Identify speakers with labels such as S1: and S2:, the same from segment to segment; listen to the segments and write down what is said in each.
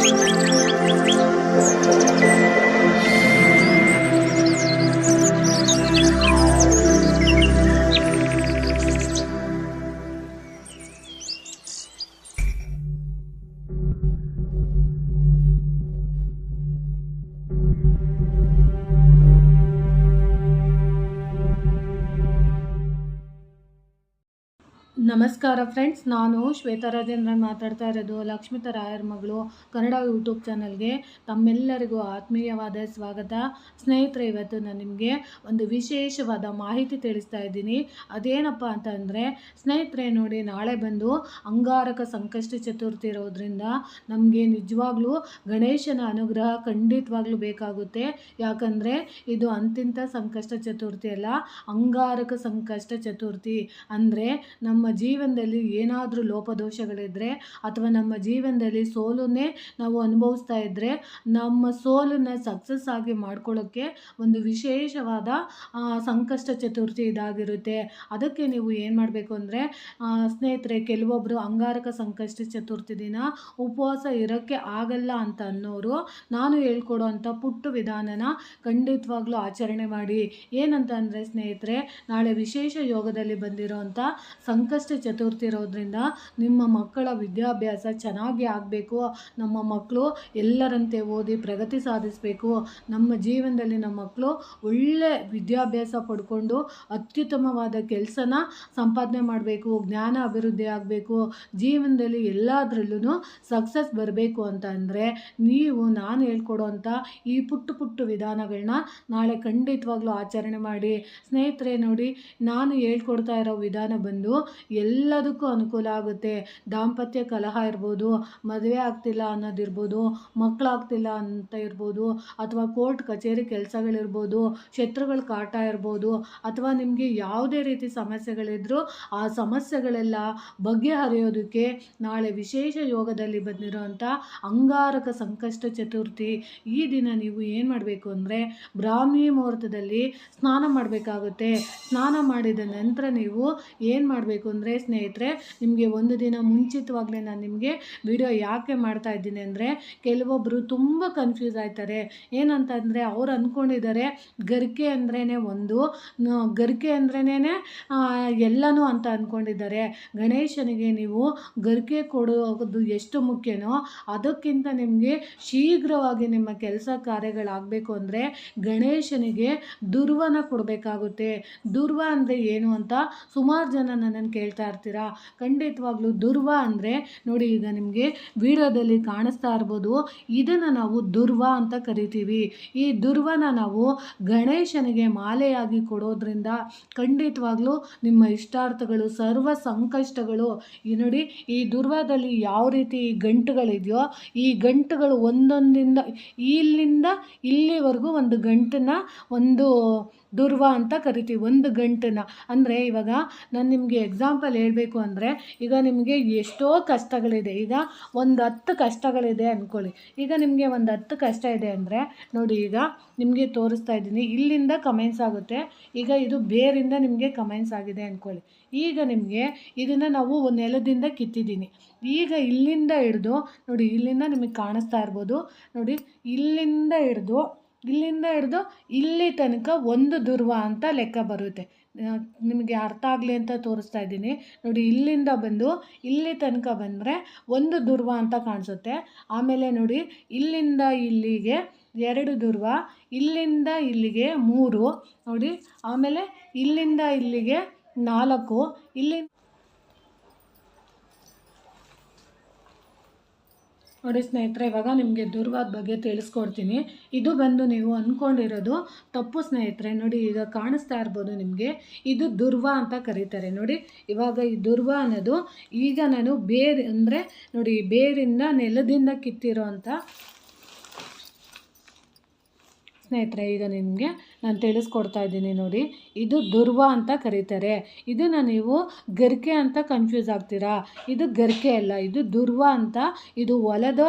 S1: ನಮಸ್ಕಾರ ಫ್ರೆಂಡ್ಸ್ ನಾನು ಶ್ವೇತಾ ರಾಜೇಂದ್ರನ್ ಮಾತಾಡ್ತಾ ಇರೋದು. ಲಕ್ಷ್ಮಿತ ರಾಯರ್ ಮಗಳು? ಕನ್ನಡ ಯೂಟ್ಯೂಬ್ ಚಾನಲ್ಗೆ ತಮ್ಮೆಲ್ಲರಿಗೂ ಆತ್ಮೀಯವಾದ ಸ್ವಾಗತ. ಸ್ನೇಹಿತರೆ, ಇವತ್ತು ನಾನು ನಿಮಗೆ ಒಂದು ವಿಶೇಷವಾದ ಮಾಹಿತಿ ತಿಳಿಸ್ತಾ ಇದ್ದೀನಿ. ಅದೇನಪ್ಪ ಅಂತ ಅಂದರೆ ಸ್ನೇಹಿತರೆ, ನೋಡಿ, ನಾಳೆ ಬಂದು ಅಂಗಾರಕ ಸಂಕಷ್ಟ ಚತುರ್ಥಿ ಇರೋದ್ರಿಂದ ನಮಗೆ ನಿಜವಾಗ್ಲೂ ಗಣೇಶನ ಅನುಗ್ರಹ ಖಂಡಿತವಾಗ್ಲೂ ಬೇಕಾಗುತ್ತೆ. ಯಾಕಂದರೆ, ಇದು ಅಂತಿಂತ ಸಂಕಷ್ಟ ಚತುರ್ಥಿ ಅಲ್ಲ. ಅಂಗಾರಕ ಸಂಕಷ್ಟ ಚತುರ್ಥಿ. ಅಂದರೆ, ನಮ್ಮ ಜೀವನದಲ್ಲಿ ಏನಾದರೂ ಲೋಪದೋಷಗಳಿದ್ದರೆ ಅಥವಾ ನಮ್ಮ ಜೀವನದಲ್ಲಿ ಸೋಲನ್ನೇ ನಾವು ಅನುಭವಿಸ್ತಾ ಇದ್ದರೆ ನಮ್ಮ ಸೋಲನ್ನು ಸಕ್ಸಸ್ ಆಗಿ ಮಾಡ್ಕೊಳ್ಳೋಕ್ಕೆ ಒಂದು ವಿಶೇಷವಾದ ಸಂಕಷ್ಟ ಚತುರ್ಥಿ ಇದಾಗಿರುತ್ತೆ. ಅದಕ್ಕೆ ನೀವು ಏನು ಮಾಡಬೇಕು ಅಂದರೆ ಸ್ನೇಹಿತರೆ ಕೆಲವೊಬ್ಬರು ಅಂಗಾರಕ ಸಂಕಷ್ಟ ಚತುರ್ಥಿ ದಿನ ಉಪವಾಸ ಇರೋಕ್ಕೆ ಆಗಲ್ಲ ಅಂತ ಅನ್ನೋರು ನಾನು ಹೇಳ್ಕೊಡೋ ಅಂಥ ಪುಟ್ಟ ವಿಧಾನನ ಖಂಡಿತವಾಗ್ಲೂ ಆಚರಣೆ ಮಾಡಿ. ಏನಂತ ಸ್ನೇಹಿತರೆ, ನಾಳೆ ವಿಶೇಷ ಯೋಗದಲ್ಲಿ ಬಂದಿರೋಂಥ ಸಂಕಷ್ಟ ಚತುರ್ಥಿ ಇರೋದ್ರಿಂದ ನಿಮ್ಮ ಮಕ್ಕಳ ವಿದ್ಯಾಭ್ಯಾಸ ಚೆನ್ನಾಗಿ ಆಗಬೇಕು. ನಮ್ಮ ಮಕ್ಕಳು ಎಲ್ಲರಂತೆ ಓದಿ ಪ್ರಗತಿ ಸಾಧಿಸಬೇಕು. ನಮ್ಮ ಜೀವನದಲ್ಲಿ ನಮ್ಮ ಮಕ್ಕಳು ಒಳ್ಳೆ ವಿದ್ಯಾಭ್ಯಾಸ ಪಡ್ಕೊಂಡು ಅತ್ಯುತ್ತಮವಾದ ಕೆಲಸನ ಸಂಪಾದನೆ ಮಾಡಬೇಕು, ಜ್ಞಾನ ಅಭಿವೃದ್ಧಿ ಆಗಬೇಕು. ಜೀವನದಲ್ಲಿ ಎಲ್ಲದರಲ್ಲೂ ಸಕ್ಸಸ್ ಬರಬೇಕು ಅಂತ ಅಂದರೆ ನೀವು ನಾನು ಹೇಳ್ಕೊಡೋಂಥ ಈ ಪುಟ್ಟ ಪುಟ್ಟ ವಿಧಾನಗಳನ್ನ ನಾಳೆ ಖಂಡಿತವಾಗ್ಲೂ ಆಚರಣೆ ಮಾಡಿ. ಸ್ನೇಹಿತರೆ ನೋಡಿ, ನಾನು ಹೇಳ್ಕೊಡ್ತಾ ಇರೋ ವಿಧಾನ ಬಂದು ಎಲ್ಲದಕ್ಕೂ ಅನುಕೂಲ ಆಗುತ್ತೆ. ದಾಂಪತ್ಯ ಕಲಹ ಇರ್ಬೋದು, ಮದುವೆ ಆಗ್ತಿಲ್ಲ ಅನ್ನೋದಿರ್ಬೋದು ಮಕ್ಕಳಾಗ್ತಿಲ್ಲ ಅಂತ ಇರ್ಬೋದು, ಅಥವಾ ಕೋರ್ಟ್ ಕಚೇರಿ ಕೆಲಸಗಳಿರ್ಬೋದು, ಶತ್ರುಗಳ ಕಾಟ ಇರ್ಬೋದು, ಅಥವಾ ನಿಮಗೆ ಯಾವುದೇ ರೀತಿ ಸಮಸ್ಯೆಗಳಿದ್ರೂ ಆ ಸಮಸ್ಯೆಗಳೆಲ್ಲ ಬಗೆಹರಿಯೋದಕ್ಕೆ ನಾಳೆ ವಿಶೇಷ ಯೋಗದಲ್ಲಿ ಬಂದಿರೋಂಥ ಅಂಗಾರಕ ಸಂಕಷ್ಟ ಚತುರ್ಥಿ ಈ ದಿನ ನೀವು ಏನು ಮಾಡಬೇಕು ಅಂದರೆ ಬ್ರಾಹ್ಮಿ ಮುಹೂರ್ತದಲ್ಲಿ ಸ್ನಾನ ಮಾಡಬೇಕಾಗುತ್ತೆ. ಸ್ನಾನ ಮಾಡಿದ ನಂತರ ನೀವು ಏನು ಮಾಡಬೇಕು ಅಂದರೆ ಸ್ನೇಹಿತರೆ ನಿಮಗೆ ಒಂದು ದಿನ ಮುಂಚಿತವಾಗಲೇ ನಾನು ನಿಮಗೆ ವಿಡಿಯೋ ಯಾಕೆ ಮಾಡ್ತಾ ಇದ್ದೀನಿ ಅಂದರೆ ಕೆಲವೊಬ್ಬರು ತುಂಬ ಕನ್ಫ್ಯೂಸ್ ಆಯ್ತಾರೆ. ಏನಂತಂದರೆ ಅವ್ರು ಅಂದ್ಕೊಂಡಿದ್ದಾರೆ ಗರಿಕೆ ಅಂದ್ರೇ ಒಂದು ಗರಿಕೆ ಅಂದ್ರೇ ಎಲ್ಲನೂ ಅಂತ ಅಂದ್ಕೊಂಡಿದ್ದಾರೆ ಗಣೇಶನಿಗೆ ನೀವು ಗರಿಕೆ ಕೊಡೋದು ಎಷ್ಟು ಮುಖ್ಯನೋ ಅದಕ್ಕಿಂತ ನಿಮಗೆ ಶೀಘ್ರವಾಗಿ ನಿಮ್ಮ ಕೆಲಸ ಕಾರ್ಯಗಳಾಗಬೇಕು ಅಂದರೆ ಗಣೇಶನಿಗೆ ದುರ್ವನ ಕೊಡಬೇಕಾಗುತ್ತೆ. ದುರ್ವ ಅಂದರೆ ಏನು ಅಂತ ಸುಮಾರು ಜನ ನನ್ನನ್ನು ಕೇಳ್ತಾ ಇರ್ತೀರಾ? ಖಂಡಿತವಾಗ್ಲೂ ದುರ್ವ ಅಂದರೆ ನೋಡಿ, ಈಗ ನಿಮಗೆ ವಿಡಿಯೋದಲ್ಲಿ ಕಾಣಿಸ್ತಾ ಇರ್ಬೋದು, ಇದನ್ನು ನಾವು ದುರ್ವ ಅಂತ ಕರಿತೀವಿ. ಈ ದುರ್ವನ ನಾವು ಗಣೇಶನಿಗೆ ಮಾಲೆಯಾಗಿ ಕೊಡೋದ್ರಿಂದ ಖಂಡಿತವಾಗ್ಲೂ ನಿಮ್ಮ ಇಷ್ಟಾರ್ಥಗಳು, ಸರ್ವ ಸಂಕಷ್ಟಗಳು, ಈ ನೋಡಿ, ಈ ದುರ್ವದಲ್ಲಿ ಯಾವ ರೀತಿ ಈ ಗಂಟುಗಳಿದೆಯೋ, ಈ ಗಂಟುಗಳು ಒಂದೊಂದಿಂದ, ಇಲ್ಲಿಂದ ಇಲ್ಲಿವರೆಗೂ ಒಂದು ಗಂಟನ್ನ ಒಂದು ದುರ್ವ ಅಂತ ಕರಿತೀವಿ. ಒಂದು ಗಂಟನ್ನ. ಅಂದರೆ ಇವಾಗ ನಾನು ನಿಮಗೆ ಎಕ್ಸಾಂಪಲ್ ಹೇಳಬೇಕು ಅಂದರೆ, ಈಗ ನಿಮಗೆ ಎಷ್ಟೋ ಕಷ್ಟಗಳಿದೆ. ಈಗ ಒಂದು ಹತ್ತು ಕಷ್ಟಗಳಿದೆ ಅಂದ್ಕೊಳ್ಳಿ ಈಗ ನಿಮಗೆ ಒಂದು ಹತ್ತು ಕಷ್ಟ ಇದೆ ಅಂದರೆ, ನೋಡಿ ಈಗ ನಿಮಗೆ ತೋರಿಸ್ತಾ ಇದ್ದೀನಿ. ಇಲ್ಲಿಂದ ಕಮೆಂಟ್ಸ್ ಆಗುತ್ತೆ. ಈಗ ಇದು ಬೇರಿಂದ ನಿಮಗೆ ಕಮೆಂಟ್ಸ್ ಆಗಿದೆ ಅಂದ್ಕೊಳ್ಳಿ ಈಗ ನಿಮಗೆ ಇದನ್ನು ನಾವು ನೆಲದಿಂದ ಕಿತ್ತಿದ್ದೀನಿ. ಈಗ ಇಲ್ಲಿಂದ ಹಿಡ್ದು, ನೋಡಿ ಇಲ್ಲಿಂದ ನಿಮಗೆ ಕಾಣಿಸ್ತಾ ಇರ್ಬೋದು. ನೋಡಿ ಇಲ್ಲಿಂದ ಹಿಡ್ದು ಇಲ್ಲಿಂದ ಹಿಡಿದು ಇಲ್ಲಿ ತನಕ ಒಂದು ಧ್ರುವ ಅಂತ ಲೆಕ್ಕ ಬರುತ್ತೆ. ನಿಮಗೆ ಅರ್ಥ ಆಗಲಿ ಅಂತ ತೋರಿಸ್ತಾ ಇದ್ದೀನಿ. ನೋಡಿ, ಇಲ್ಲಿಂದ ಬಂದು ಇಲ್ಲಿ ತನಕ ಬಂದರೆ ಒಂದು ಧ್ರುವ ಅಂತ ಕಾಣಿಸುತ್ತೆ. ಆಮೇಲೆ ನೋಡಿ, ಇಲ್ಲಿಂದ ಇಲ್ಲಿಗೆ ಎರಡು ಧ್ರುವ ಇಲ್ಲಿಂದ ಇಲ್ಲಿಗೆ ಮೂರು, ನೋಡಿ, ಆಮೇಲೆ ಇಲ್ಲಿಂದ ಇಲ್ಲಿಗೆ ನಾಲ್ಕು ಇಲ್ಲಿ ನೋಡಿ ಸ್ನೇಹಿತರೆ, ಇವಾಗ ನಿಮಗೆ ದುರ್ವಾದ ಬಗ್ಗೆ ತಿಳಿಸ್ಕೊಡ್ತೀನಿ. ಇದು ಬಂದು ನೀವು ಅಂದ್ಕೊಂಡಿರೋದು ತಪ್ಪು ಸ್ನೇಹಿತರೆ. ನೋಡಿ, ಈಗ ಕಾಣಿಸ್ತಾ ಇರ್ಬೋದು ನಿಮಗೆ. ಇದು ದುರ್ವ ಅಂತ ಕರೀತಾರೆ. ನೋಡಿ, ಇವಾಗ ಈ ದುರ್ವ ಅನ್ನೋದು ಈಗ ನಾನು ಬೇರ್ ಅಂದರೆ, ನೋಡಿ, ಬೇರಿಂದ ನೆಲದಿಂದ ಕಿತ್ತಿರೋ ಸ್ನೇಹಿತರೆ, ಈಗ ನಿಮಗೆ ನಾನು ತಿಳಿಸ್ಕೊಡ್ತಾ ಇದ್ದೀನಿ ನೋಡಿ. ಇದು ದುರ್ವ ಅಂತ ಕರೀತಾರೆ. ಇದನ್ನು ನೀವು ಗರಿಕೆ ಅಂತ ಕನ್ಫ್ಯೂಸ್ ಆಗ್ತೀರಾ? ಇದು ಗರ್ಕೆ ಅಲ್ಲ, ಇದು ದುರ್ವ ಅಂತ ಇದು ಹೊಲದ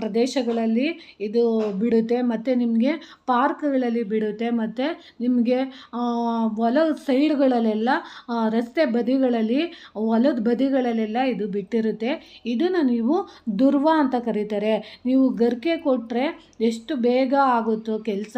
S1: ಪ್ರದೇಶಗಳಲ್ಲಿ ಇದು ಬಿಡುತ್ತೆ. ಮತ್ತು ನಿಮಗೆ ಪಾರ್ಕ್ಗಳಲ್ಲಿ ಬಿಡುತ್ತೆ. ಮತ್ತು ನಿಮಗೆ ಹೊಲ ಸೈಡ್ಗಳಲ್ಲೆಲ್ಲ ರಸ್ತೆ ಬದಿಗಳಲ್ಲಿ, ಹೊಲದ ಬದಿಗಳಲ್ಲೆಲ್ಲ ಇದು ಬಿಟ್ಟಿರುತ್ತೆ. ಇದನ್ನು ನೀವು ದುರ್ವ ಅಂತ ಕರೀತಾರೆ. ನೀವು ಗರಿಕೆ ಕೊಟ್ಟರೆ ಎಷ್ಟು ಬೇಗ ಆಗುತ್ತೋ ಕೆಲಸ.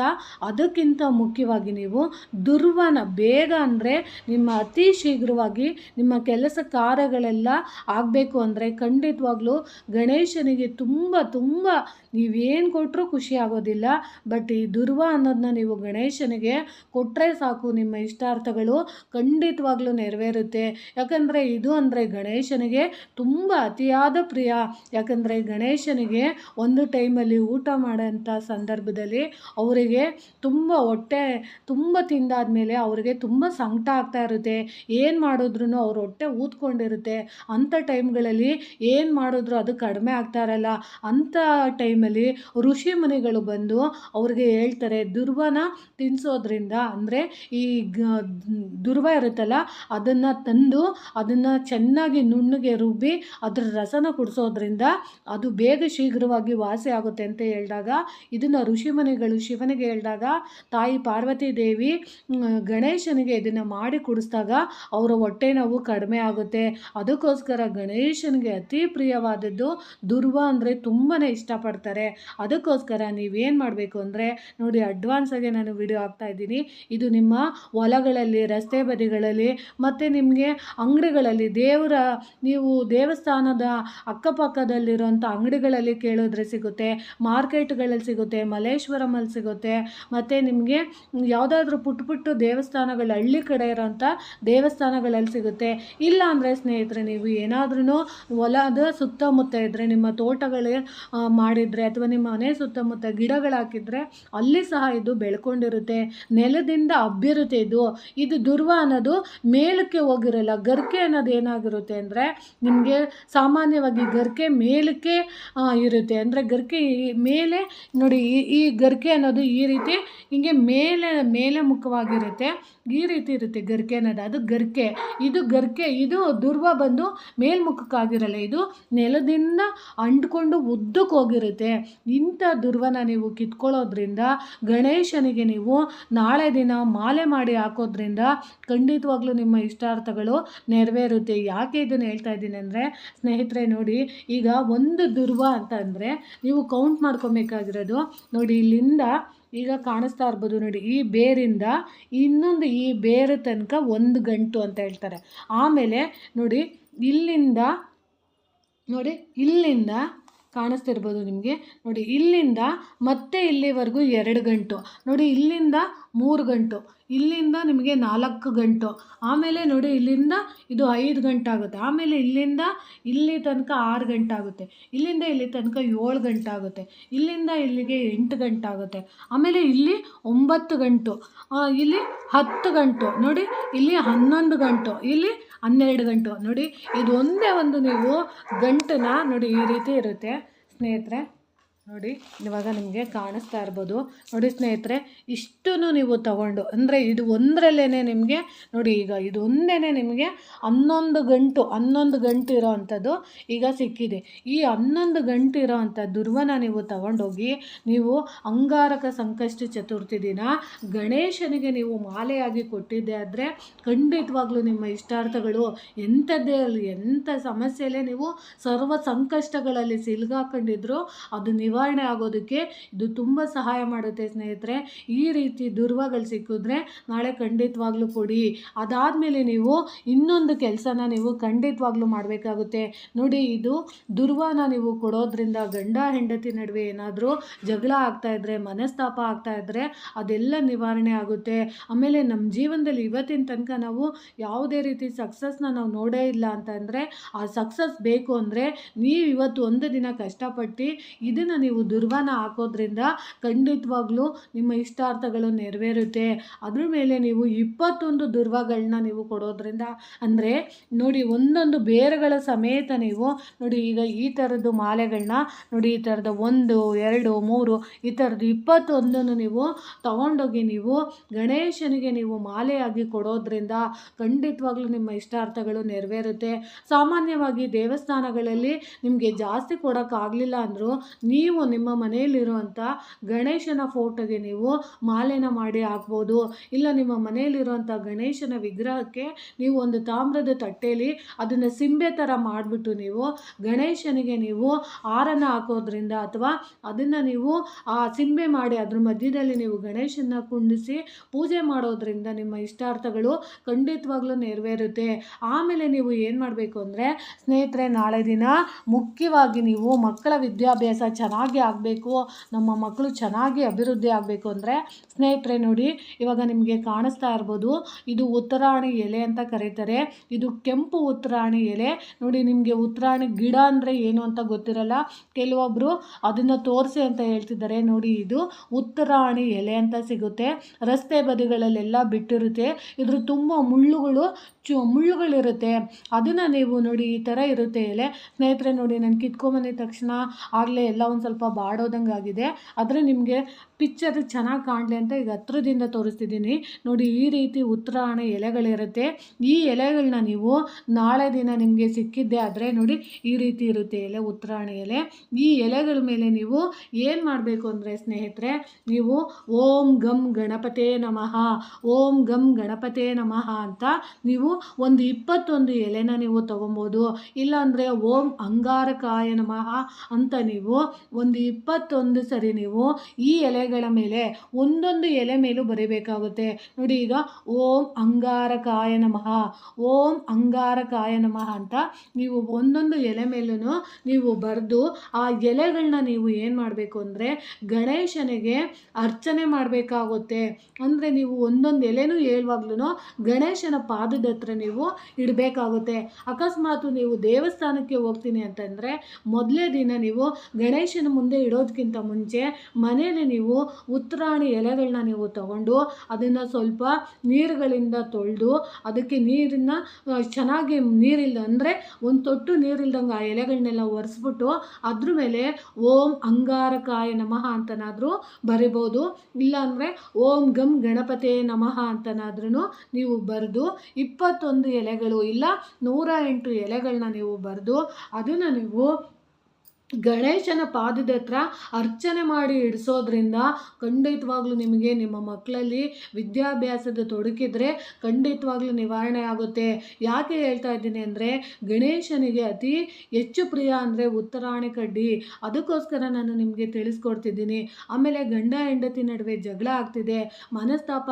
S1: ಅದಕ್ಕಿಂತ ಮುಖ್ಯವಾಗಿ ನೀವು ದುರ್ವನ, ಬೇಗ ಅಂದರೆ ನಿಮ್ಮ ಅತಿ ಶೀಘ್ರವಾಗಿ ನಿಮ್ಮ ಕೆಲಸ ಕಾರ್ಯಗಳೆಲ್ಲ ಆಗಬೇಕು ಅಂದರೆ ಖಂಡಿತವಾಗ್ಲೂ ಗಣೇಶನಿಗೆ ತುಂಬ ತುಂಬ ನೀವೇನು ಕೊಟ್ಟರೂ ಖುಷಿ ಆಗೋದಿಲ್ಲ. ಬಟ್ ಈ ದುರ್ವ ಅನ್ನೋದನ್ನ ನೀವು ಗಣೇಶನಿಗೆ ಕೊಟ್ಟರೆ ಸಾಕು ನಿಮ್ಮ ಇಷ್ಟಾರ್ಥಗಳು ಖಂಡಿತವಾಗ್ಲೂ ನೆರವೇರುತ್ತೆ. ಯಾಕಂದರೆ ಇದು ಅಂದರೆ ಗಣೇಶನಿಗೆ ತುಂಬ ಅತಿಯಾದ ಪ್ರಿಯ. ಯಾಕಂದರೆ ಗಣೇಶನಿಗೆ ಒಂದು ಟೈಮಲ್ಲಿ ಊಟ ಮಾಡೋಂಥ ಸಂದರ್ಭದಲ್ಲಿ ಅವರಿಗೆ ತುಂಬ ಹೊಟ್ಟೆ, ತುಂಬ ತಿಂದಾದ್ಮೇಲೆ ಅವರಿಗೆ ತುಂಬ ಸಂಕಟ ಆಗ್ತಾ ಇರುತ್ತೆ. ಏನು ಮಾಡಿದ್ರು ಅವ್ರ ಹೊಟ್ಟೆ ಊದ್ಕೊಂಡಿರುತ್ತೆ. ಅಂಥ ಟೈಮ್ಗಳಲ್ಲಿ ಏನು ಮಾಡಿದ್ರು ಅದು ಕಡಿಮೆ ಆಗ್ತಾ ಇರಲ್ಲ. ಅಂಥ ಟೈಮಲ್ಲಿ ಋಷಿ ಮುನಿಗಳು ಬಂದು ಅವ್ರಿಗೆ ಹೇಳ್ತಾರೆ ದುರ್ವನ ತಿನ್ನಿಸೋದ್ರಿಂದ ಅಂದರೆ ಈ ದುರ್ವ ಇರುತ್ತಲ್ಲ, ಅದನ್ನು ತಂದು ಅದನ್ನು ಚೆನ್ನಾಗಿ ನುಣ್ಣಗೆ ರುಬ್ಬಿ ಅದರ ರಸನ ಕುಡಿಸೋದ್ರಿಂದ ಅದು ಬೇಗ ಶೀಘ್ರವಾಗಿ ವಾಸಿ ಆಗುತ್ತೆ ಅಂತ ಹೇಳಿದಾಗ, ಇದನ್ನು ಮನೆಗಳು ಶಿವನಿಗೆ ಹೇಳಿದಾಗ, ತಾಯಿ ಪಾರ್ವತಿ ದೇವಿ ಗಣೇಶನಿಗೆ ಇದನ್ನು ಮಾಡಿ ಕುಡಿಸ್ದಾಗ ಅವರ ಹೊಟ್ಟೆ ನೋವು ಕಡಿಮೆ ಆಗುತ್ತೆ. ಅದಕ್ಕೋಸ್ಕರ ಗಣೇಶನಿಗೆ ಅತಿ ಪ್ರಿಯವಾದದ್ದು ದುರ್ವ ಅಂದರೆ ತುಂಬಾ ಇಷ್ಟಪಡ್ತಾರೆ. ಅದಕ್ಕೋಸ್ಕರ ನೀವೇನು ಮಾಡಬೇಕು ಅಂದರೆ ನೋಡಿ ಅಡ್ವಾನ್ಸಾಗಿ ನಾನು ವಿಡಿಯೋ ಹಾಕ್ತಾ ಇದ್ದೀನಿ. ಇದು ನಿಮ್ಮ ಹೊಲಗಳಲ್ಲಿ ರಸ್ತೆ ಬದಿಗಳಲ್ಲಿ ಮತ್ತು ನಿಮಗೆ ಅಂಗಡಿಗಳಲ್ಲಿ ದೇವರ ನೀವು ದೇವಸ್ಥಾನದ ಅಕ್ಕಪಕ್ಕದಲ್ಲಿರುವಂಥ ಅಂಗಡಿಗಳಲ್ಲಿ ಕೇಳಿದ್ರೆ ಸಿಗುತ್ತೆ ಮಾರ್ಕೆಟ್ಗಳಲ್ಲಿ ಸಿಗುತ್ತೆ ಮಲ್ಲೇಶ್ವರಮಲ್ಲಿ ಸಿಗುತ್ತೆ ಮತ್ತು ನಿಮಗೆ ಯಾವುದಾದ್ರೂ ಪುಟ್ಟ ಪುಟ್ಟ ದೇವಸ್ಥಾನಗಳು ಹಳ್ಳಿ ಕಡೆ ಇರೋಂಥ ದೇವಸ್ಥಾನಗಳಲ್ಲಿ ಸಿಗುತ್ತೆ. ಇಲ್ಲ ಅಂದರೆ ಸ್ನೇಹಿತರೆ ನೀವು ಏನಾದ್ರೂ ಹೊಲದ ಸುತ್ತಮುತ್ತ ಇದ್ದರೆ ನಿಮ್ಮ ತೋಟಗಳೇ ಆ, ಮಾಡಿದರೆ ಅಥವಾ ನಿಮ್ಮ ಮನೆ ಸುತ್ತಮುತ್ತ ಗಿಡಗಳು ಹಾಕಿದರೆ ಅಲ್ಲಿ ಸಹ ಇದು ಬೆಳ್ಕೊಂಡಿರುತ್ತೆ. ನೆಲದಿಂದ ಹಬ್ಬಿರುತ್ತೆ ಇದು. ಇದು ದುರ್ವ ಅನ್ನೋದು ಮೇಲಕ್ಕೆ ಹೋಗಿರಲ್ಲ, ಗರ್ಕೆ ಅನ್ನೋದು ಏನಾಗಿರುತ್ತೆ ಅಂದರೆ ನಿಮಗೆ ಸಾಮಾನ್ಯವಾಗಿ ಗರ್ಕೆ ಮೇಲಕ್ಕೆ ಇರುತ್ತೆ. ಅಂದರೆ ಗರ್ಕೆ ಮೇಲೆ, ನೋಡಿ ಈ ಗರಿಕೆ ಅನ್ನೋದು ಈ ರೀತಿ ಹಿಂಗೆ ಮೇಲೆ ಮೇಲೆ ಮುಖವಾಗಿರುತ್ತೆ. ಈ ರೀತಿ ಇರುತ್ತೆ ಗರ್ಕೆ ಅನ್ನೋದು. ಅದು ಗರ್ಕೆ. ಇದು ಗರ್ಕೆ, ಇದು ದುರ್ವ ಬಂದು ಮೇಲ್ಮುಖಕ್ಕಾಗಿರಲ್ಲ. ಇದು ನೆಲದಿಂದ ಅಂಟ್ಕೊಂಡು ಉದ್ದಕ್ಕೆ ಹೋಗಿರುತ್ತೆ. ಇಂಥ ದುರ್ವನ ನೀವು ಕಿತ್ಕೊಳ್ಳೋದ್ರಿಂದ, ಗಣೇಶನಿಗೆ ನೀವು ನಾಳೆ ದಿನ ಮಾಲೆ ಮಾಡಿ ಹಾಕೋದ್ರಿಂದ ಖಂಡಿತವಾಗ್ಲೂ ನಿಮ್ಮ ಇಷ್ಟಾರ್ಥಗಳು ನೆರವೇರುತ್ತೆ. ಯಾಕೆ ಇದನ್ನು ಹೇಳ್ತಾ ಇದ್ದೀನಿ ಅಂದರೆ, ಸ್ನೇಹಿತರೆ ನೋಡಿ, ಈಗ ಒಂದು ದುರ್ವ ಅಂತ ಅಂದರೆ ನೀವು ಕೌಂಟ್ ಮಾಡ್ಕೊಬೇಕಾಗಿರೋದು. ನೋಡಿ, ಇಲ್ಲಿಂದ ಈಗ ಕಾಣಿಸ್ತಾ ಇರ್ಬೋದು ನೋಡಿ, ಈ ಬೇರಿಂದ ಇನ್ನೊಂದು ಈ ಬೇರು ತನಕ ಒಂದು ಗಂಟು ಅಂತ ಹೇಳ್ತಾರೆ. ಆಮೇಲೆ ನೋಡಿ, ಇಲ್ಲಿಂದ ನೋಡಿ, ಇಲ್ಲಿಂದ ಕಾಣಿಸ್ತಿರ್ಬೋದು ನಿಮಗೆ. ನೋಡಿ, ಇಲ್ಲಿಂದ ಮತ್ತೆ ಇಲ್ಲಿವರೆಗೂ ಎರಡು ಗಂಟು. ನೋಡಿ, ಇಲ್ಲಿಂದ ಮೂರು ಗಂಟು. ಇಲ್ಲಿಂದ ನಿಮಗೆ ನಾಲ್ಕು ಗಂಟು. ಆಮೇಲೆ ನೋಡಿ, ಇಲ್ಲಿಂದ ಇದು ಐದು ಗಂಟೆ ಆಗುತ್ತೆ ಆಮೇಲೆ ಇಲ್ಲಿಂದ ಇಲ್ಲಿ ತನಕ ಆರು ಗಂಟೆ ಆಗುತ್ತೆ ಇಲ್ಲಿಂದ ಇಲ್ಲಿ ತನಕ ಏಳು ಗಂಟೆ ಆಗುತ್ತೆ ಇಲ್ಲಿಂದ ಇಲ್ಲಿಗೆ ಎಂಟು ಗಂಟೆ ಆಗುತ್ತೆ ಆಮೇಲೆ ಇಲ್ಲಿ ಒಂಬತ್ತು ಗಂಟು. ಇಲ್ಲಿ ಹತ್ತು ಗಂಟು. ನೋಡಿ, ಇಲ್ಲಿ ಹನ್ನೊಂದು ಗಂಟು. ಇಲ್ಲಿ ಹನ್ನೆರಡು ಗಂಟು. ನೋಡಿ ಇದು ಒಂದೇ ಒಂದು ನೀವು ಗಂಟನ್ನ ನೋಡಿ ಈ ರೀತಿ ಇರುತ್ತೆ ಸ್ನೇಹಿತರೆ. ನೋಡಿ, ಇವಾಗ ನಿಮಗೆ ಕಾಣಿಸ್ತಾ ಇರ್ಬೋದು. ನೋಡಿ ಸ್ನೇಹಿತರೆ ಇಷ್ಟೂ ನೀವು ತಗೊಂಡು, ಅಂದರೆ ಇದು ಒಂದರಲ್ಲೇ ನಿಮಗೆ, ನೋಡಿ ಈಗ ಇದೊಂದೇ ನಿಮಗೆ ಹನ್ನೊಂದು ಗಂಟು ಹನ್ನೊಂದು ಗಂಟು ಇರೋ ಅಂಥದ್ದು ಈಗ ಸಿಕ್ಕಿದೆ. ಈ ಹನ್ನೊಂದು ಗಂಟು ಇರೋ ಅಂಥ ದುರ್ವನ ನೀವು ತಗೊಂಡೋಗಿ, ನೀವು ಅಂಗಾರಕ ಸಂಕಷ್ಟ ಚತುರ್ಥಿ ದಿನ ಗಣೇಶನಿಗೆ ನೀವು ಮಾಲೆಯಾಗಿ ಕೊಟ್ಟಿದ್ದೆ ಆದರೆ, ಖಂಡಿತವಾಗ್ಲೂ ನಿಮ್ಮ ಇಷ್ಟಾರ್ಥಗಳು ಎಂಥದ್ದೇ ಎಂಥ ಸಮಸ್ಯೆಯಲ್ಲೇ ನೀವು ಸರ್ವ ಸಂಕಷ್ಟಗಳಲ್ಲಿ ಸಿಲ್ಗಾಕೊಂಡಿದ್ರು, ಅದು ನಿವಾರಣೆ ಆಗೋದಕ್ಕೆ ಇದು ತುಂಬ ಸಹಾಯ ಮಾಡುತ್ತೆ ಸ್ನೇಹಿತರೆ. ಈ ರೀತಿ ದುರ್ವಗಳು ಸಿಕ್ಕಿದ್ರೆ ನಾಳೆ ಖಂಡಿತವಾಗ್ಲೂ ಕೊಡಿ. ಅದಾದಮೇಲೆ ನೀವು ಇನ್ನೊಂದು ಕೆಲಸನ ನೀವು ಖಂಡಿತವಾಗ್ಲೂ ಮಾಡಬೇಕಾಗುತ್ತೆ. ನೋಡಿ, ಇದು ದುರ್ವನ ನೀವು ಕೊಡೋದ್ರಿಂದ ಗಂಡ, ಹೆಂಡತಿ ನಡುವೆ ಏನಾದರೂ ಜಗಳ ಆಗ್ತಾ ಇದ್ದರೆ ಮನಸ್ತಾಪ ಆಗ್ತಾ ಇದ್ರೆ ಅದೆಲ್ಲ ನಿವಾರಣೆ ಆಗುತ್ತೆ. ಆಮೇಲೆ ನಮ್ಮ ಜೀವನದಲ್ಲಿ ಇವತ್ತಿನ ತನಕ ನಾವು ಯಾವುದೇ ರೀತಿ ಸಕ್ಸಸ್ನ ನಾವು ನೋಡೇ ಇಲ್ಲ ಅಂತಂದರೆ ಆ ಸಕ್ಸಸ್ ಬೇಕು ಅಂದರೆ ನೀವು ಇವತ್ತು ಒಂದು ದಿನ ಕಷ್ಟಪಟ್ಟು ಇದನ್ನು ನೀವು ನೀವು ದುರ್ವಾನ ಹಾಕೋದ್ರಿಂದ ಖಂಡಿತವಾಗ್ಲೂ ನಿಮ್ಮ ಇಷ್ಟಾರ್ಥಗಳು ನೆರವೇರುತ್ತೆ. ಅದ್ರ ಮೇಲೆ ನೀವು ಇಪ್ಪತ್ತೊಂದು ದುರ್ವಗಳನ್ನ ನೀವು ಕೊಡೋದ್ರಿಂದ ಅಂದರೆ ನೋಡಿ ಒಂದೊಂದು ಬೇರುಗಳ ಸಮೇತ ನೀವು ನೋಡಿ ಈಗ ಈ ಥರದ್ದು ಮಾಲೆಗಳನ್ನ ನೋಡಿ ಈ ಥರದ ಒಂದು, ಎರಡು, ಮೂರು ಈ ಥರದ್ದು ಇಪ್ಪತ್ತೊಂದನ್ನು ನೀವು ತಗೊಂಡೋಗಿ ನೀವು ಗಣೇಶನಿಗೆ ನೀವು ಮಾಲೆಯಾಗಿ ಕೊಡೋದ್ರಿಂದ ಖಂಡಿತವಾಗ್ಲೂ ನಿಮ್ಮ ಇಷ್ಟಾರ್ಥಗಳು ನೆರವೇರುತ್ತೆ. ಸಾಮಾನ್ಯವಾಗಿ ದೇವಸ್ಥಾನಗಳಲ್ಲಿ ನಿಮಗೆ ಜಾಸ್ತಿ ಕೊಡೋಕ್ಕಾಗಲಿಲ್ಲ ಅಂದರೂ ನೀವು ನಿಮ್ಮ ಮನೆಯಲ್ಲಿರುವಂಥ ಗಣೇಶನ ಫೋಟೋಗೆ ನೀವು ಮಾಲೆನ ಮಾಡಿ ಹಾಕ್ಬೋದು. ಇಲ್ಲ ನಿಮ್ಮ ಮನೆಯಲ್ಲಿರುವಂಥ ಗಣೇಶನ ವಿಗ್ರಹಕ್ಕೆ ನೀವು ಒಂದು ತಾಮ್ರದ ತಟ್ಟೆಯಲ್ಲಿ ಅದನ್ನು ಸಿಂಬೆ ಥರ ಮಾಡಿಬಿಟ್ಟು ನೀವು ಗಣೇಶನಿಗೆ ನೀವು ಹಾರನ ಹಾಕೋದ್ರಿಂದ ಅಥವಾ ಅದನ್ನು ನೀವು ಆ ಸಿಂಬೆ ಮಾಡಿ ಅದ್ರ ಮಧ್ಯದಲ್ಲಿ ನೀವು ಗಣೇಶನ ಕುಂಡಿಸಿ ಪೂಜೆ ಮಾಡೋದ್ರಿಂದ ನಿಮ್ಮ ಇಷ್ಟಾರ್ಥಗಳು ಖಂಡಿತವಾಗ್ಲೂ ನೆರವೇರುತ್ತೆ. ಆಮೇಲೆ ನೀವು ಏನು ಮಾಡಬೇಕು ಅಂದರೆ, ಸ್ನೇಹಿತರೆ, ನಾಳೆ ದಿನ ಮುಖ್ಯವಾಗಿ ನೀವು ಮಕ್ಕಳ ವಿದ್ಯಾಭ್ಯಾಸ ಚೆನ್ನಾಗಿ ಆಗಬೇಕು, ನಮ್ಮ ಮಕ್ಕಳು ಚೆನ್ನಾಗಿ ಅಭಿವೃದ್ಧಿ ಆಗಬೇಕು ಅಂದರೆ ಸ್ನೇಹಿತರೆ ನೋಡಿ, ಇವಾಗ ನಿಮಗೆ ಕಾಣಿಸ್ತಾ ಇರ್ಬೋದು, ಇದು ಉತ್ತರಾಣಿ ಎಲೆ ಅಂತ ಕರೀತಾರೆ. ಇದು ಕೆಂಪು ಉತ್ತರಾಣಿ ಎಲೆ. ನೋಡಿ, ನಿಮಗೆ ಉತ್ತರಾಣಿ ಗಿಡ ಅಂದರೆ ಏನು ಅಂತ ಗೊತ್ತಿರಲ್ಲ? ಕೆಲವೊಬ್ಬರು ಅದನ್ನು ತೋರಿಸಿ ಅಂತ ಹೇಳ್ತಿದ್ದಾರೆ. ನೋಡಿ, ಇದು ಉತ್ತರಾಣಿ ಎಲೆ ಅಂತ ಸಿಗುತ್ತೆ. ರಸ್ತೆ ಬದಿಗಳಲ್ಲೆಲ್ಲ ಬಿಟ್ಟಿರುತ್ತೆ. ಇದ್ರ ತುಂಬ ಮುಳ್ಳುಗಳು ಚು, ಮುಳ್ಳುಗಳಿರುತ್ತೆ. ಅದನ್ನು ನೀವು ನೋಡಿ, ಈ ಥರ ಇರುತ್ತೆ ಎಲೆ. ಸ್ನೇಹಿತರೆ ನೋಡಿ, ನಾನು ಕಿತ್ಕೊಂಬಂದಿದ ತಕ್ಷಣ ಆಗಲೇ ಎಲ್ಲ ಒಂದು ಸ್ವಲ್ಪ ಬಾಡೋದಂಗೆ ಆಗಿದೆ ಆದರೆ ನಿಮಗೆ ಪಿಕ್ಚರ್ ಚೆನ್ನಾಗಿ ಕಾಣಲಿ ಅಂತ ಈಗ ಹತ್ರದಿಂದ ತೋರಿಸ್ತಿದ್ದೀನಿ. ನೋಡಿ ಈ ರೀತಿ ಉತ್ತರಾಯಣ ಎಲೆಗಳಿರುತ್ತೆ. ಈ ಎಲೆಗಳನ್ನ ನೀವು ನಾಳೆ ದಿನ ನಿಮಗೆ ಸಿಕ್ಕಿದ್ದೆ ಆದರೆ ನೋಡಿ ಈ ರೀತಿ ಇರುತ್ತೆ ಎಲೆ, ಉತ್ತರಾಯಣ ಎಲೆ. ಈ ಎಲೆಗಳ ಮೇಲೆ ನೀವು ಏನು ಮಾಡಬೇಕು ಅಂದರೆ ಸ್ನೇಹಿತರೆ, ನೀವು ಓಂ ಗಂ ಗಣಪತೇ ನಮಃ, ಓಂ ಗಂ ಗಣಪತೇ ನಮಃ ಅಂತ ನೀವು ಒಂದು ಇಪ್ಪತ್ತೊಂದು ಎಲೆನ ನೀವು ತೊಗೊಬೋದು. ಇಲ್ಲಾಂದರೆ ಓಂ ಅಂಗಾರಕಾಯ ನಮಃ ಅಂತ ನೀವು ಒಂದು ಇಪ್ಪತ್ತೊಂದು ಸರಿ ನೀವು ಈ ಎಲೆಗಳ ಮೇಲೆ ಒಂದೊಂದು ಎಲೆ ಮೇಲೂ ಬರೀಬೇಕಾಗುತ್ತೆ. ನೋಡಿ ಈಗ ಓಂ ಅಂಗಾರಕಾಯ ನಮಃ. ಓಂ ಅಂಗಾರಕಾಯ ನಮಃ ಅಂತ ನೀವು ಒಂದೊಂದು ಎಲೆ ಮೇಲೂ ನೀವು ಬರೆದು ಆ ಎಲೆಗಳನ್ನ ನೀವು ಏನು ಮಾಡಬೇಕು ಅಂದರೆ ಗಣೇಶನಿಗೆ ಅರ್ಚನೆ ಮಾಡಬೇಕಾಗುತ್ತೆ. ಅಂದರೆ ನೀವು ಒಂದೊಂದು ಎಲೆನೂ ಹೇಳುವಾಗ್ಲೂ ಗಣೇಶನ ಪಾದದ ಹತ್ರ ನೀವು ಇಡಬೇಕಾಗುತ್ತೆ. ಅಕಸ್ಮಾತ್ ನೀವು ದೇವಸ್ಥಾನಕ್ಕೆ ಹೋಗ್ತೀನಿ ಅಂತಂದರೆ ಮೊದಲೇ ದಿನ ನೀವು ಗಣೇಶನ ಮುಂದೆ ಇಡೋದಕ್ಕಿಂತ ಮುಂಚೆ ಮನೇಲಿ ನೀವು ಉತ್ತರಾಣಿ ಎಲೆಗಳನ್ನ ನೀವು ತಗೊಂಡು ಅದನ್ನು ಸ್ವಲ್ಪ ನೀರುಗಳಿಂದ ತೊಳೆದು ಅದಕ್ಕೆ ನೀರನ್ನು ಚೆನ್ನಾಗಿ ನೀರಿಲ್ಲ ಅಂದರೆ ಒಂದು ತೊಟ್ಟು ನೀರಿಲ್ದಂಗೆ ಆ ಎಲೆಗಳನ್ನೆಲ್ಲ ಒರೆಸ್ಬಿಟ್ಟು ಅದ್ರ ಮೇಲೆ ಓಂ ಅಂಗಾರಕಾಯ ನಮಃ ಅಂತನಾದರೂ ಬರಿಬೋದು. ಇಲ್ಲಾಂದರೆ ಓಂ ಗಂ ಗಣಪತೇ ನಮಃ ಅಂತನಾದ್ರೂ ನೀವು ಬರೆದು ಇಪ್ಪತ್ತೊಂದು ಎಲೆಗಳು ಇಲ್ಲ ನೂರ ಎಂಟು ಎಲೆಗಳನ್ನ ನೀವು ಬರೆದು ಅದನ್ನು ನೀವು ಗಣೇಶನ ಪಾದದ ಹತ್ರ ಅರ್ಚನೆ ಮಾಡಿ ಇಡಿಸೋದ್ರಿಂದ ಖಂಡಿತವಾಗ್ಲೂ ನಿಮಗೆ ನಿಮ್ಮ ಮಕ್ಕಳಲ್ಲಿ ವಿದ್ಯಾಭ್ಯಾಸದ ತೊಡಕಿದ್ರೆ ಖಂಡಿತವಾಗ್ಲೂ ನಿವಾರಣೆ ಆಗುತ್ತೆ. ಯಾಕೆ ಹೇಳ್ತಾ ಇದ್ದೀನಿ ಅಂದರೆ ಗಣೇಶನಿಗೆ ಅತಿ ಹೆಚ್ಚು ಪ್ರಿಯ ಅಂದರೆ ಉತ್ತರಾಣಿ ಕಡ್ಡಿ. ಅದಕ್ಕೋಸ್ಕರ ನಾನು ನಿಮಗೆ ತಿಳಿಸ್ಕೊಡ್ತಿದ್ದೀನಿ. ಆಮೇಲೆ ಗಂಡ ಹೆಂಡತಿ ನಡುವೆ ಜಗಳ ಆಗ್ತಿದೆ, ಮನಸ್ತಾಪ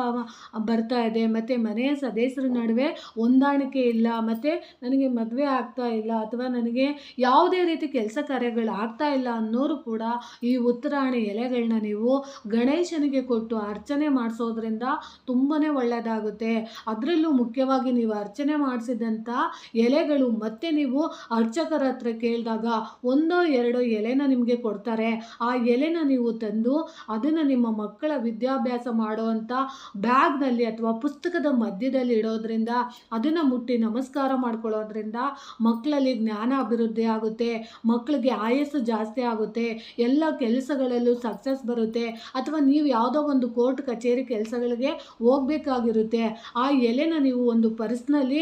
S1: ಬರ್ತಾ ಇದೆ, ಮತ್ತು ಮನೆಯ ಸದಸ್ಯರ ನಡುವೆ ಹೊಂದಾಣಿಕೆ ಇಲ್ಲ, ಮತ್ತು ನನಗೆ ಮದುವೆ ಆಗ್ತಾ ಇಲ್ಲ, ಅಥವಾ ನನಗೆ ಯಾವುದೇ ರೀತಿ ಕೆಲಸ ಕಾರ್ಯಗಳು ಆಗ್ತಾ ಇಲ್ಲ ಅನ್ನೋರು ಕೂಡ ಈ ಉತ್ತರಾಣಿ ಎಲೆಗಳನ್ನ ನೀವು ಗಣೇಶನಿಗೆ ಕೊಟ್ಟು ಅರ್ಚನೆ ಮಾಡಿಸೋದ್ರಿಂದ ತುಂಬಾ ಒಳ್ಳೆಯದಾಗುತ್ತೆ ಅದರಲ್ಲೂ ಮುಖ್ಯವಾಗಿ ನೀವು ಅರ್ಚನೆ ಮಾಡಿಸಿದಂಥ ಎಲೆಗಳು ಮತ್ತೆ ನೀವು ಅರ್ಚಕರ ಹತ್ರ ಕೇಳಿದಾಗ ಒಂದೋ ಎರಡೋ ಎಲೆನ ನಿಮಗೆ ಕೊಡ್ತಾರೆ. ಆ ಎಲೆನ ನೀವು ತಂದು ಅದನ್ನು ನಿಮ್ಮ ಮಕ್ಕಳ ವಿದ್ಯಾಭ್ಯಾಸ ಮಾಡುವಂಥ ಬ್ಯಾಗ್ನಲ್ಲಿ ಅಥವಾ ಪುಸ್ತಕದ ಮಧ್ಯದಲ್ಲಿ ಇಡೋದ್ರಿಂದ ಅದನ್ನು ಮುಟ್ಟಿ ನಮಸ್ಕಾರ ಮಾಡ್ಕೊಳ್ಳೋದ್ರಿಂದ ಮಕ್ಕಳಲ್ಲಿ ಜ್ಞಾನ ಅಭಿವೃದ್ಧಿ ಆಗುತ್ತೆ. ಮಕ್ಕಳಿಗೆ ಆಯಸ್ಸು ಜಾಸ್ತಿ ಆಗುತ್ತೆ, ಎಲ್ಲ ಕೆಲಸಗಳಲ್ಲೂ ಸಕ್ಸಸ್ ಬರುತ್ತೆ, ಅಥವಾ ನೀವು ಯಾವುದೋ ಒಂದು ಕೋರ್ಟ್ ಕಚೇರಿ ಕೆಲಸಗಳಿಗೆ ಹೋಗ್ಬೇಕಾಗಿರುತ್ತೆ, ಆ ಎಲೆನ ನೀವು ಒಂದು ಪರ್ಸ್ನಲ್ಲಿ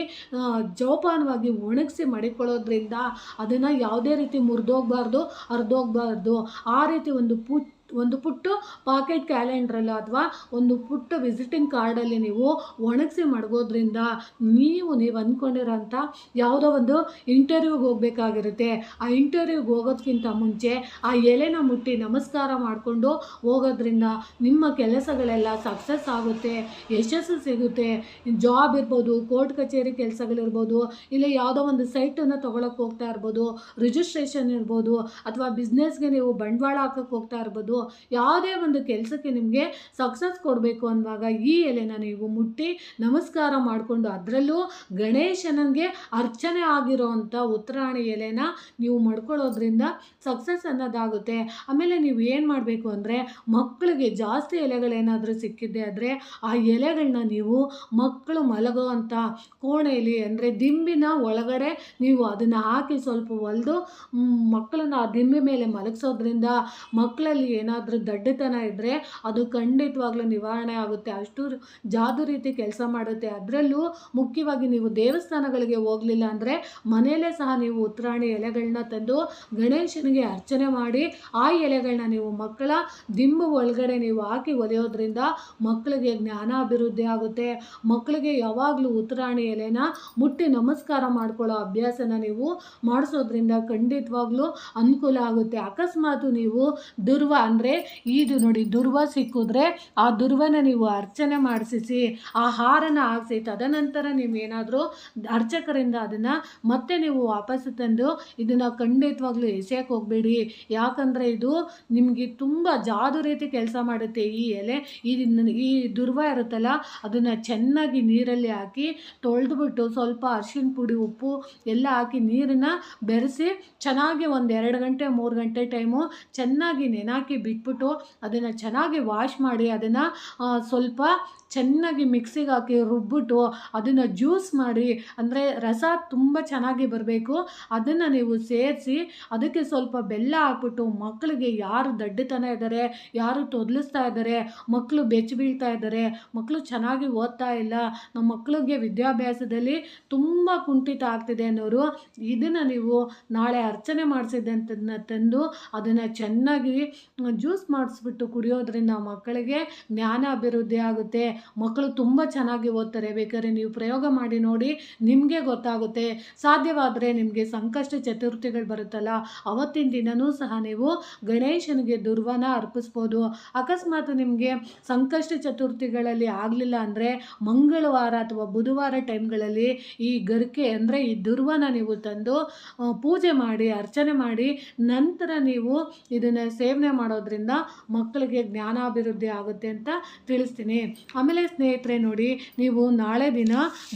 S1: ಜೋಪಾನವಾಗಿ ಒಣಗಿಸಿ ಮಡಿಕೊಳ್ಳೋದ್ರಿಂದ ಅದನ್ನು ಯಾವುದೇ ರೀತಿ ಮುರಿದೋಗ್ಬಾರ್ದು, ಹರಿದೋಗ್ಬಾರ್ದು. ಆ ರೀತಿ ಒಂದು ಪು ಒಂದು ಪುಟ್ಟು ಪಾಕೆಟ್ ಕ್ಯಾಲೆಂಡ್ರಲ್ಲಿ ಅಥವಾ ಒಂದು ಪುಟ್ಟ ವಿಸಿಟಿಂಗ್ ಕಾರ್ಡಲ್ಲಿ ನೀವು ಒಣಗಿಸಿ ಮಡಗೋದ್ರಿಂದ ನೀವು ನೀವು ಅಂದ್ಕೊಂಡಿರೋಂಥ ಯಾವುದೋ ಒಂದು ಇಂಟರ್ವ್ಯೂಗೆ ಹೋಗಬೇಕಾಗಿರುತ್ತೆ. ಆ ಇಂಟರ್ವ್ಯೂಗೆ ಹೋಗೋದಕ್ಕಿಂತ ಮುಂಚೆ ಆ ಎಲೆನ ಮುಟ್ಟಿ ನಮಸ್ಕಾರ ಮಾಡಿಕೊಂಡು ಹೋಗೋದ್ರಿಂದ ನಿಮ್ಮ ಕೆಲಸಗಳೆಲ್ಲ ಸಕ್ಸಸ್ ಆಗುತ್ತೆ, ಯಶಸ್ಸು ಸಿಗುತ್ತೆ. ಜಾಬ್ ಇರ್ಬೋದು ಕೋರ್ಟ್ ಕಚೇರಿ ಕೆಲಸಗಳಿರ್ಬೋದು, ಇಲ್ಲ ಯಾವುದೋ ಒಂದು ಸೈಟನ್ನು ತೊಗೊಳಕ್ಕೆ ಹೋಗ್ತಾ ಇರ್ಬೋದು ರಿಜಿಸ್ಟ್ರೇಷನ್ ಇರ್ಬೋದು, ಅಥವಾ ಬಿಸ್ನೆಸ್ಗೆ ನೀವು ಬಂಡವಾಳ ಹಾಕಕ್ಕೆ ಹೋಗ್ತಾ ಇರ್ಬೋದು ಮಾಡ್ಬೋದು ಯಾವುದೇ ಒಂದು ಕೆಲಸಕ್ಕೆ ನಿಮಗೆ ಸಕ್ಸಸ್ ಕೊಡಬೇಕು ಅನ್ನುವಾಗ ಈ ಎಲೆನ ನೀವು ಮುಟ್ಟಿ ನಮಸ್ಕಾರ ಮಾಡಿಕೊಂಡು ಅದರಲ್ಲೂ ಗಣೇಶನಿಗೆ ಅರ್ಚನೆ ಆಗಿರೋವಂಥ ಉತ್ತರಾಣಿ ಎಲೆನ ನೀವು ಮಡ್ಕೊಳ್ಳೋದ್ರಿಂದ ಸಕ್ಸಸ್ ಅನ್ನೋದಾಗುತ್ತೆ. ಆಮೇಲೆ ನೀವು ಏನು ಮಾಡಬೇಕು ಅಂದರೆ ಮಕ್ಕಳಿಗೆ ಜಾಸ್ತಿ ಎಲೆಗಳೇನಾದರೂ ಸಿಕ್ಕಿದ್ದೆ ಆದರೆ ಆ ಎಲೆಗಳನ್ನ ನೀವು ಮಕ್ಕಳು ಮಲಗೋ ಅಂಥ ಕೋಣೆಯಲ್ಲಿ ಅಂದರೆ ದಿಂಬಿನ ಒಳಗಡೆ ನೀವು ಅದನ್ನು ಹಾಕಿ ಸ್ವಲ್ಪ ಹೊಲಿದು ಮಕ್ಕಳನ್ನ ಆ ದಿಂಬಿ ಮೇಲೆ ಮಲಗಿಸೋದ್ರಿಂದ ಮಕ್ಕಳಲ್ಲಿ ಏನಾದರೂ ದಡ್ಡತನ ಇದ್ದರೆ ಅದು ಖಂಡಿತವಾಗ್ಲೂ ನಿವಾರಣೆ ಆಗುತ್ತೆ. ಅಷ್ಟು ಜಾದು ರೀತಿ ಕೆಲಸ ಮಾಡುತ್ತೆ. ಅದರಲ್ಲೂ ಮುಖ್ಯವಾಗಿ ನೀವು ದೇವಸ್ಥಾನಗಳಿಗೆ ಹೋಗಲಿಲ್ಲ ಅಂದರೆ ಮನೆಯಲ್ಲೇ ಸಹ ನೀವು ಉತ್ತರಾಣಿ ಎಲೆಗಳನ್ನ ತಂದು ಗಣೇಶನಿಗೆ ಅರ್ಚನೆ ಮಾಡಿ ಆ ಎಲೆಗಳನ್ನ ನೀವು ಮಕ್ಕಳ ದಿಂಬು ಒಳಗಡೆ ನೀವು ಹಾಕಿ ಒಲೆಯೋದ್ರಿಂದ ಮಕ್ಕಳಿಗೆ ಜ್ಞಾನಾಭಿವೃದ್ಧಿ ಆಗುತ್ತೆ. ಮಕ್ಕಳಿಗೆ ಯಾವಾಗಲೂ ಉತ್ತರಾಣಿ ಎಲೆನ ಮುಟ್ಟಿ ನಮಸ್ಕಾರ ಮಾಡ್ಕೊಳ್ಳೋ ಅಭ್ಯಾಸನ ನೀವು ಮಾಡಿಸೋದ್ರಿಂದ ಖಂಡಿತವಾಗ್ಲೂ ಅನುಕೂಲ ಆಗುತ್ತೆ. ಅಕಸ್ಮಾತು ನೀವು ದುರ್ವ ಅಂದರೆ ಇದು ನೋಡಿ ದುರ್ವ ಸಿಕ್ಕಿದ್ರೆ ಆ ದುರ್ವನ ನೀವು ಅರ್ಚನೆ ಮಾಡಿಸಿ ಆ ಹಾರನ ಹಾಕಿಸಿ ತದನಂತರ ನೀವೇನಾದರೂ ಅರ್ಚಕರಿಂದ ಅದನ್ನು ಮತ್ತೆ ನೀವು ವಾಪಸ್ಸು ತಂದು ಇದನ್ನು ಖಂಡಿತವಾಗ್ಲೂ ಎಸೆಯಕ್ಕೆ ಹೋಗಬೇಡಿ. ಯಾಕಂದರೆ ಇದು ನಿಮಗೆ ತುಂಬ ಜಾದು ರೀತಿ ಕೆಲಸ ಮಾಡುತ್ತೆ. ಈ ಎಲೆ ಇದನ್ನ ಈ ದುರ್ವ ಇರುತ್ತಲ್ಲ, ಅದನ್ನು ಚೆನ್ನಾಗಿ ನೀರಲ್ಲಿ ಹಾಕಿ ತೊಳೆದ್ಬಿಟ್ಟು ಸ್ವಲ್ಪ ಅರಿಶಿನ ಪುಡಿ, ಉಪ್ಪು ಎಲ್ಲ ಹಾಕಿ ನೀರನ್ನು ಬೆರೆಸಿ ಚೆನ್ನಾಗಿ ಒಂದು ಎರಡು ಗಂಟೆ, ಮೂರು ಗಂಟೆ ಟೈಮು ಚೆನ್ನಾಗಿ ನೆನಾಕಿ ಬಿಟ್ಬಿಟ್ಟು ಅದನ್ನು ಚೆನ್ನಾಗಿ ವಾಶ್ ಮಾಡಿ ಅದನ್ನು ಸ್ವಲ್ಪ ಚೆನ್ನಾಗಿ ಮಿಕ್ಸಿಗೆ ಹಾಕಿ ರುಬ್ಬಿಟ್ಟು ಅದನ್ನು ಜ್ಯೂಸ್ ಮಾಡಿ, ಅಂದರೆ ರಸ ತುಂಬ ಚೆನ್ನಾಗಿ ಬರಬೇಕು. ಅದನ್ನು ನೀವು ಸೇರಿಸಿ, ಅದಕ್ಕೆ ಸ್ವಲ್ಪ ಬೆಲ್ಲ ಹಾಕ್ಬಿಟ್ಟು ಮಕ್ಕಳಿಗೆ ಯಾರು ದಡ್ಡತನ ಇದ್ದಾರೆ ಯಾರು ತೊದಲಿಸ್ತಾ ಇದ್ದಾರೆ ಮಕ್ಕಳು ಬೆಚ್ಚ ಬೀಳ್ತಾ ಇದ್ದಾರೆ ಮಕ್ಕಳು ಚೆನ್ನಾಗಿ ಓದ್ತಾ ಇಲ್ಲ ನಮ್ಮ ಮಕ್ಕಳಿಗೆ ವಿದ್ಯಾಭ್ಯಾಸದಲ್ಲಿ ತುಂಬ ಕುಂಠಿತ ಆಗ್ತಿದೆ ಅನ್ನೋರು, ಇದನ್ನು ನೀವು ನಾಳೆ ಅರ್ಚನೆ ಮಾಡಿಸಿದಂಥದನ್ನ ತಂದು ಅದನ್ನು ಚೆನ್ನಾಗಿ ಜ್ಯೂಸ್ ಮಾಡಿಸ್ಬಿಟ್ಟು ಕುಡಿಯೋದ್ರಿಂದ ಮಕ್ಕಳಿಗೆ ಜ್ಞಾನ ಅಭಿವೃದ್ಧಿ ಆಗುತ್ತೆ. ಮಕ್ಕಳು ತುಂಬ ಚೆನ್ನಾಗಿ ಓದ್ತಾರೆ. ಬೇಕಾದ್ರೆ ನೀವು ಪ್ರಯೋಗ ಮಾಡಿ ನೋಡಿ, ನಿಮಗೆ ಗೊತ್ತಾಗುತ್ತೆ. ಸಾಧ್ಯವಾದರೆ ನಿಮಗೆ ಸಂಕಷ್ಟ ಚತುರ್ಥಿಗಳು ಬರುತ್ತಲ್ಲ, ಅವತ್ತಿನ ದಿನವೂ ಸಹ ನೀವು ಗಣೇಶನಿಗೆ ದುರ್ವನ ಅರ್ಪಿಸ್ಬೋದು. ಅಕಸ್ಮಾತ್ ನಿಮಗೆ ಸಂಕಷ್ಟ ಚತುರ್ಥಿಗಳಲ್ಲಿ ಆಗಲಿಲ್ಲ ಅಂದರೆ, ಮಂಗಳವಾರ ಅಥವಾ ಬುಧವಾರ ಟೈಮ್ಗಳಲ್ಲಿ ಈ ಗರಿಕೆ ಅಂದರೆ ಈ ದುರ್ವನ ನೀವು ತಂದು ಪೂಜೆ ಮಾಡಿ, ಅರ್ಚನೆ ಮಾಡಿ, ನಂತರ ನೀವು ಇದನ್ನು ಸೇವನೆ ಮಾಡೋದ್ರಿಂದ ಮಕ್ಕಳಿಗೆ ಜ್ಞಾನಾಭಿವೃದ್ಧಿ ಆಗುತ್ತೆ ಅಂತ ತಿಳಿಸ್ತೀನಿ. ಆಮೇಲೆ ಸ್ನೇಹಿತರೆ ನೋಡಿ, ನೀವು ನಾಳೆ ದಿನ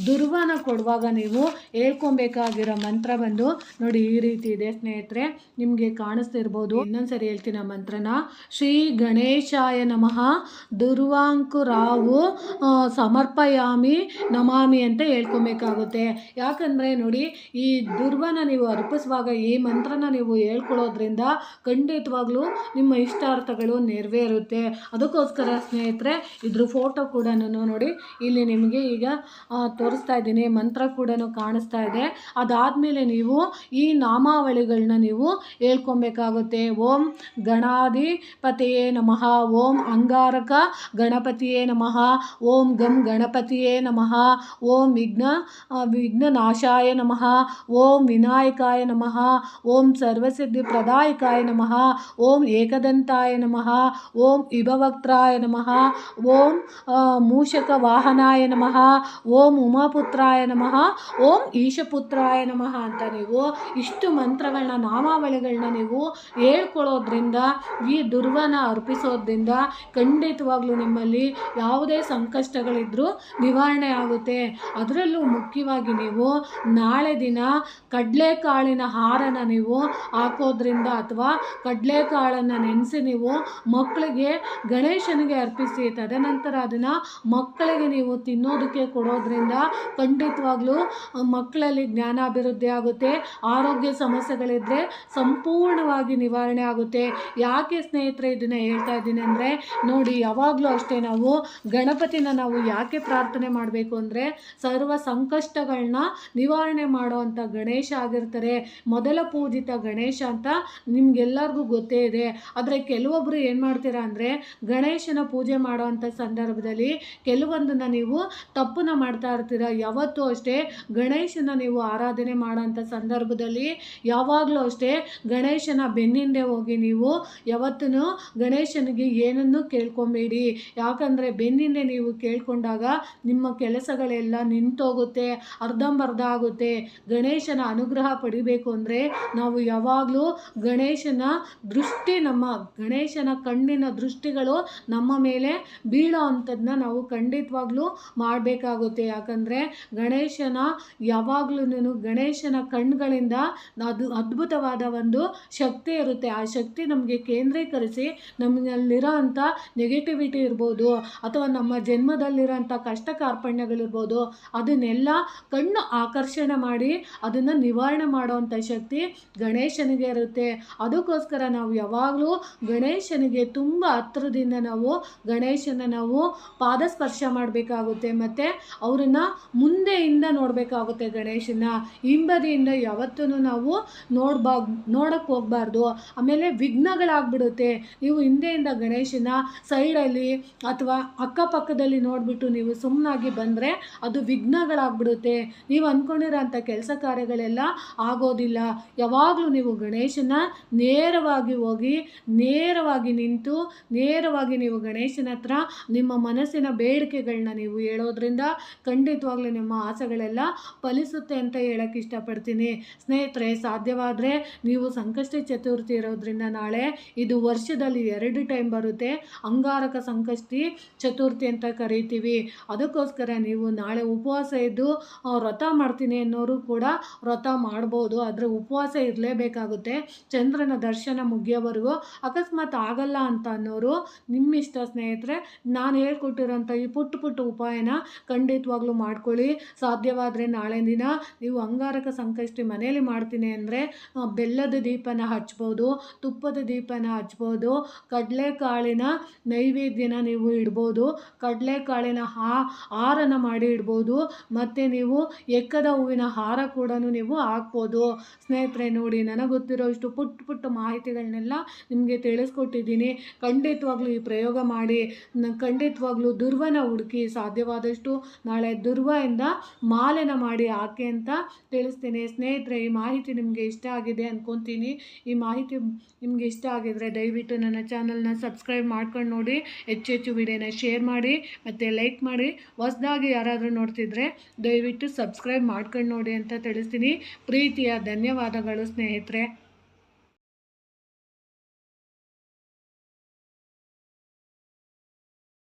S1: ದುರ್ವನ ಕೊಡುವಾಗ ನೀವು ಹೇಳ್ಕೊಬೇಕಾಗಿರೋ ಮಂತ್ರ ಬಂದು ನೋಡಿ ಈ ರೀತಿ ಇದೆ ಸ್ನೇಹಿತರೆ, ನಿಮಗೆ ಕಾಣಿಸ್ತಿರ್ಬೋದು. ಇನ್ನೊಂದ್ಸರಿ ಹೇಳ್ತೀನಿ ಆ ಮಂತ್ರನ. ಶ್ರೀ ಗಣೇಶಾಯ ನಮಃ. ದುರ್ವಾಂಕುರಾವು ಸಮರ್ಪಯಾಮಿ, ನಮಾಮಿ ಅಂತ ಹೇಳ್ಕೊಬೇಕಾಗುತ್ತೆ. ಯಾಕಂದರೆ ನೋಡಿ, ಈ ದುರ್ವನ ನೀವು ಅರ್ಪಿಸುವಾಗ ಈ ಮಂತ್ರನ ನೀವು ಹೇಳ್ಕೊಳ್ಳೋದ್ರಿಂದ ಖಂಡಿತವಾಗ್ಲೂ ನಿಮ್ಮ ಇಷ್ಟಾರ್ಥಗಳು ನೆರವೇರುತ್ತೆ. ಅದಕ್ಕೋಸ್ಕರ ಸ್ನೇಹಿತರೆ, ಇದ್ರ ಫೋಟೋ ಕೂಡ ನೋಡಿ, ಇಲ್ಲಿ ನಿಮಗೆ ಈಗ ತೋರಿಸ್ತಾ ಇದ್ದೀನಿ, ಮಂತ್ರ ಕೂಡ ಕಾಣಿಸ್ತಾ ಇದೆ. ಅದಾದಮೇಲೆ ನೀವು ಈ ನಾಮಾವಳಿಗಳನ್ನ ನೀವು ಹೇಳ್ಕೊಬೇಕಾಗುತ್ತೆ. ಓಂ ಗಣಾಧಿಪತಿಯೇ ನಮಃ, ಓಂ ಅಂಗಾರಕ ಗಣಪತಿಯೇ ನಮಃ, ಓಂ ಗಂ ಗಣಪತಿಯೇ ನಮಃ, ಓಂ ವಿಘ್ನ ವಿಘ್ನ ನಾಶಾಯ ನಮಃ, ಓಂ ವಿನಾಯಕಾಯ ನಮಃ, ಓಂ ಸರ್ವಸಿದ್ಧಿ ಪ್ರದಾಯಕಾಯ ನಮಃ, ಓಂ ಏಕದಂತಾಯ ನಮಃ, ಓಂ ಇಭವಕ್ತ್ರಾಯ ನಮಃ, ಓಂ ಮೂಷಕ ವಾಹನಾಯ ನಮಃ. ಓಂ ಉಮಾಪುತ್ರಾಯ ನಮಃ. ಓಂ ಈಶಪುತ್ರಾಯ ನಮಃ ಅಂತ ನೀವು ಇಷ್ಟು ಮಂತ್ರಗಳನ್ನ, ನಾಮಾವಳಿಗಳನ್ನ ನೀವು ಹೇಳ್ಕೊಳ್ಳೋದ್ರಿಂದ ಈ ದುರ್ವನ ಅರ್ಪಿಸೋದ್ರಿಂದ ಖಂಡಿತವಾಗ್ಲೂ ನಿಮ್ಮಲ್ಲಿ ಯಾವುದೇ ಸಂಕಷ್ಟಗಳಿದ್ರೂ ನಿವಾರಣೆ ಆಗುತ್ತೆ. ಅದರಲ್ಲೂ ಮುಖ್ಯವಾಗಿ ನೀವು ನಾಳೆ ದಿನ ಕಡಲೆಕಾಳಿನ ಹಾರನ ನೀವು ಹಾಕೋದ್ರಿಂದ ಅಥವಾ ಕಡಲೆಕಾಳನ್ನು ನೆನೆಸಿ ನೀವು ಮಕ್ಕಳಿಗೆ ಗಣೇಶನಿಗೆ ಅರ್ಪಿಸಿ, ತದನಂತರ ಅದನ್ನು ಮಕ್ಕಳಿಗೆ ನೀವು ತಿನ್ನೋದಕ್ಕೆ ಕೊಡೋದ್ರಿಂದ ಖಂಡಿತವಾಗ್ಲೂ ಮಕ್ಕಳಲ್ಲಿ ಜ್ಞಾನಾಭಿವೃದ್ಧಿ ಆಗುತ್ತೆ, ಆರೋಗ್ಯ ಸಮಸ್ಯೆಗಳಿದ್ದರೆ ಸಂಪೂರ್ಣವಾಗಿ ನಿವಾರಣೆ ಆಗುತ್ತೆ. ಯಾಕೆ ಸ್ನೇಹಿತರೆ ಇದನ್ನು ಹೇಳ್ತಾ ಇದ್ದೀನಿ ಅಂದರೆ, ನೋಡಿ ಯಾವಾಗಲೂ ಅಷ್ಟೇ ನಾವು ಗಣಪತಿನ ನಾವು ಯಾಕೆ ಪ್ರಾರ್ಥನೆ ಮಾಡಬೇಕು ಅಂದರೆ, ಸರ್ವ ಸಂಕಷ್ಟಗಳನ್ನ ನಿವಾರಣೆ ಮಾಡುವಂಥ ಗಣೇಶ ಆಗಿರ್ತಾರೆ. ಮೊದಲ ಪೂಜಿತ ಗಣೇಶ ಅಂತ ನಿಮ್ಗೆಲ್ಲರಿಗೂ ಗೊತ್ತೇ ಇದೆ. ಆದರೆ ಕೆಲವೊಬ್ಬರು ಏನು ಮಾಡ್ತೀರಾ ಅಂದರೆ, ಗಣೇಶನ ಪೂಜೆ ಮಾಡುವಂಥ ಸಂದರ್ಭದಲ್ಲಿ ಕೆಲವೊಂದನ್ನು ನೀವು ತಪ್ಪನ್ನ ಮಾಡ್ತಾ ಇರ್ತೀರ. ಯಾವತ್ತೂ ಅಷ್ಟೇ ಗಣೇಶನ ನೀವು ಆರಾಧನೆ ಮಾಡೋಂಥ ಸಂದರ್ಭದಲ್ಲಿ ಯಾವಾಗಲೂ ಅಷ್ಟೇ ಗಣೇಶನ ಬೆನ್ನಿಂದೆ ಹೋಗಿ ನೀವು ಯಾವತ್ತೂ ಗಣೇಶನಿಗೆ ಏನನ್ನೂ ಕೇಳ್ಕೊಬೇಡಿ. ಯಾಕಂದರೆ ಬೆನ್ನಿಂದೆ ನೀವು ಕೇಳ್ಕೊಂಡಾಗ ನಿಮ್ಮ ಕೆಲಸಗಳೆಲ್ಲ ನಿಂತೋಗುತ್ತೆ, ಅರ್ಧಂಬರ್ಧ ಆಗುತ್ತೆ. ಗಣೇಶನ ಅನುಗ್ರಹ ಪಡಿಬೇಕು ಅಂದರೆ ನಾವು ಯಾವಾಗಲೂ ಗಣೇಶನ ದೃಷ್ಟಿ, ನಮ್ಮ ಗಣೇಶನ ಕಣ್ಣಿನ ದೃಷ್ಟಿಗಳು ನಮ್ಮ ಮೇಲೆ ಬೀಳೋ ಅಂಥದ್ದನ್ನ ನಾವು ಖಂಡಿತವಾಗ್ಲೂ ಮಾಡಬೇಕಾಗುತ್ತೆ. ಯಾಕಂದರೆ ಗಣೇಶನ ಯಾವಾಗಲೂ ಗಣೇಶನ ಕಣ್ಗಳಿಂದ ಅದು ಅದ್ಭುತವಾದ ಒಂದು ಶಕ್ತಿ ಇರುತ್ತೆ. ಆ ಶಕ್ತಿ ನಮಗೆ ಕೇಂದ್ರೀಕರಿಸಿ ನಮ್ಮಲ್ಲಿರೋ ಅಂಥ ನೆಗೆಟಿವಿಟಿ ಇರ್ಬೋದು, ಅಥವಾ ನಮ್ಮ ಜನ್ಮದಲ್ಲಿರೋಂಥ ಕಷ್ಟ ಕಾರ್ಪಣ್ಯಗಳಿರ್ಬೋದು, ಅದನ್ನೆಲ್ಲ ಕಣ್ಣು ಆಕರ್ಷಣೆ ಮಾಡಿ ಅದನ್ನು ನಿವಾರಣೆ ಮಾಡುವಂಥ ಶಕ್ತಿ ಗಣೇಶನಿಗೆ ಇರುತ್ತೆ. ಅದಕ್ಕೋಸ್ಕರ ನಾವು ಯಾವಾಗಲೂ ಗಣೇಶನಿಗೆ ತುಂಬ ಹತ್ರದಿಂದ ನಾವು ಗಣೇಶನ ನಾವು ಪಾದಸ್ಪರ್ಶ ಮಾಡಬೇಕಾಗುತ್ತೆ, ಮತ್ತು ಅವರನ್ನ ಮುಂದೆಯಿಂದ ನೋಡಬೇಕಾಗುತ್ತೆ ಗಣೇಶನ ಹಿಂಬದಿಯಿಂದ ಯಾವತ್ತೂ ನಾವು ನೋಡ್ಬಾ ನೋಡಕ್ಕೆ ಹೋಗಬಾರ್ದು. ಆಮೇಲೆ ವಿಘ್ನಗಳಾಗ್ಬಿಡುತ್ತೆ. ನೀವು ಹಿಂದೆಯಿಂದ ಗಣೇಶನ ಸೈಡಲ್ಲಿ ಅಥವಾ ಅಕ್ಕಪಕ್ಕದಲ್ಲಿ ನೋಡಿಬಿಟ್ಟು ನೀವು ಸುಮ್ಮನಾಗಿ ಬಂದರೆ ಅದು ವಿಘ್ನಗಳಾಗ್ಬಿಡುತ್ತೆ. ನೀವು ಅಂದ್ಕೊಂಡಿರೋಂಥ ಕೆಲಸ ಕಾರ್ಯಗಳೆಲ್ಲ ಆಗೋದಿಲ್ಲ. ಯಾವಾಗಲೂ ನೀವು ಗಣೇಶನ ನೇರವಾಗಿ ಹೋಗಿ, ನೇರವಾಗಿ ನಿಂತು, ನೇರವಾಗಿ ನೀವು ಗಣೇಶನ ಹತ್ರ ನಿಮ್ಮ ಮನಸ್ಸಿನ ಬೇಡಿಕೆಗಳನ್ನ ನೀವು ಹೇಳೋದ್ರಿಂದ ಖಂಡಿತವಾಗ್ಲೂ ನಿಮ್ಮ ಆಸೆಗಳೆಲ್ಲ ಫಲಿಸುತ್ತೆ ಅಂತ ಹೇಳಕ್ಕೆ ಇಷ್ಟಪಡ್ತೀನಿ. ಸ್ನೇಹಿತರೆ, ಸಾಧ್ಯವಾದರೆ ನೀವು ಸಂಕಷ್ಟ ಚತುರ್ಥಿ ಇರೋದ್ರಿಂದ ನಾಳೆ ಇದು ವರ್ಷದಲ್ಲಿ ಎರಡು ಟೈಮ್ ಬರುತ್ತೆ. ಅಂಗಾರಕ ಸಂಕಷ್ಟಿ ಚತುರ್ಥಿ ಅಂತ ಕರಿತೀವಿ. ಅದಕ್ಕೋಸ್ಕರ ನೀವು ನಾಳೆ ಉಪವಾಸ ಇದ್ದು ವ್ರತ ಮಾಡ್ತೀನಿ ಅನ್ನೋರು ಕೂಡ ವ್ರತ ಮಾಡ್ಬೋದು. ಆದರೆ ಉಪವಾಸ ಇರಲೇಬೇಕಾಗುತ್ತೆ. ಚಂದ್ರನ ದರ್ಶನ ಮುಗಿಯೋವರೆಗೂ ಅಕಸ್ಮಾತ್ ಆಗಲ್ಲ ಅಂತ ಅನ್ನೋರು ನಿಮ್ಮಿಷ್ಟ ಸ್ನೇಹಿತರೆ, ನಾನು ಹೇಳ್ಕೊಟ್ಟಿರೋಂಥ ಈ ಪುಟ್ಟ ಪುಟ್ಟ ಉಪಾಯನ ಖಂಡಿತವಾಗ್ಲೂ ಮಾಡ್ಕೊಳ್ಳಿ. ಸಾಧ್ಯವಾದರೆ ನಾಳೆ ದಿನ ನೀವು ಅಂಗಾರಕ ಸಂಕಷ್ಟಿ ಮನೆಯಲ್ಲಿ ಮಾಡ್ತೀನಿ ಅಂದರೆ ಬೆಲ್ಲದ ದೀಪನ ಹಚ್ಬೋದು, ತುಪ್ಪದ ದೀಪನ ಹಚ್ಬೋದು, ಕಡಲೆಕಾಳಿನ ನೈವೇದ್ಯನ ನೀವು ಇಡ್ಬೋದು, ಕಡಲೆಕಾಳಿನ ಹಾ, ಹಾರನ ಮಾಡಿ ಇಡ್ಬೋದು, ಮತ್ತು ನೀವು ಎಕ್ಕದ ಹೂವಿನ ಹಾರ ಕೂಡ ನೀವು ಹಾಕ್ಬೋದು. ಸ್ನೇಹಿತರೆ, ನೋಡಿ ನನಗೆ ಗೊತ್ತಿರೋ ಇಷ್ಟು ಪುಟ್ಟ ಪುಟ್ಟ ಮಾಹಿತಿಗಳನ್ನೆಲ್ಲ ನಿಮಗೆ ತಿಳಿಸ್ಕೊಟ್ಟಿದ್ದೀನಿ. ಖಂಡಿತವಾಗ್ಲೂ ಈ ಪ್ರಯೋಗ ಮಾಡಿ. ಖಂಡಿತವಾಗ್ಲೂ ದುರ್ವನ ಹುಡುಕಿ ಸಾಧ್ಯವಾದಷ್ಟು ನಾಳೆ ದುರ್ವದಿಂದ ಮಾಲೆನ ಮಾಡಿ ಹಾಕಿ ಅಂತ ತಿಳಿಸ್ತೀನಿ. ಸ್ನೇಹಿತರೆ, ಈ ಮಾಹಿತಿ ನಿಮಗೆ ಇಷ್ಟ ಆಗಿದೆ ಅಂದ್ಕೊತೀನಿ ಈ ಮಾಹಿತಿ ನಿಮಗೆ ಇಷ್ಟ ಆಗಿದರೆ ದಯವಿಟ್ಟು ನನ್ನ ಚಾನಲ್ನ ಸಬ್ಸ್ಕ್ರೈಬ್ ಮಾಡ್ಕೊಂಡು ನೋಡಿ. ಹೆಚ್ಚು ಹೆಚ್ಚು ವಿಡಿಯೋನ ಶೇರ್ ಮಾಡಿ, ಮತ್ತು ಲೈಕ್ ಮಾಡಿ. ಹೊಸ್ದಾಗಿ ಯಾರಾದರೂ ನೋಡ್ತಿದ್ರೆ ದಯವಿಟ್ಟು ಸಬ್ಸ್ಕ್ರೈಬ್ ಮಾಡ್ಕೊಂಡು ನೋಡಿ ಅಂತ ತಿಳಿಸ್ತೀನಿ. ಪ್ರೀತಿಯ ಧನ್ಯವಾದಗಳು ಸ್ನೇಹಿತರೆ.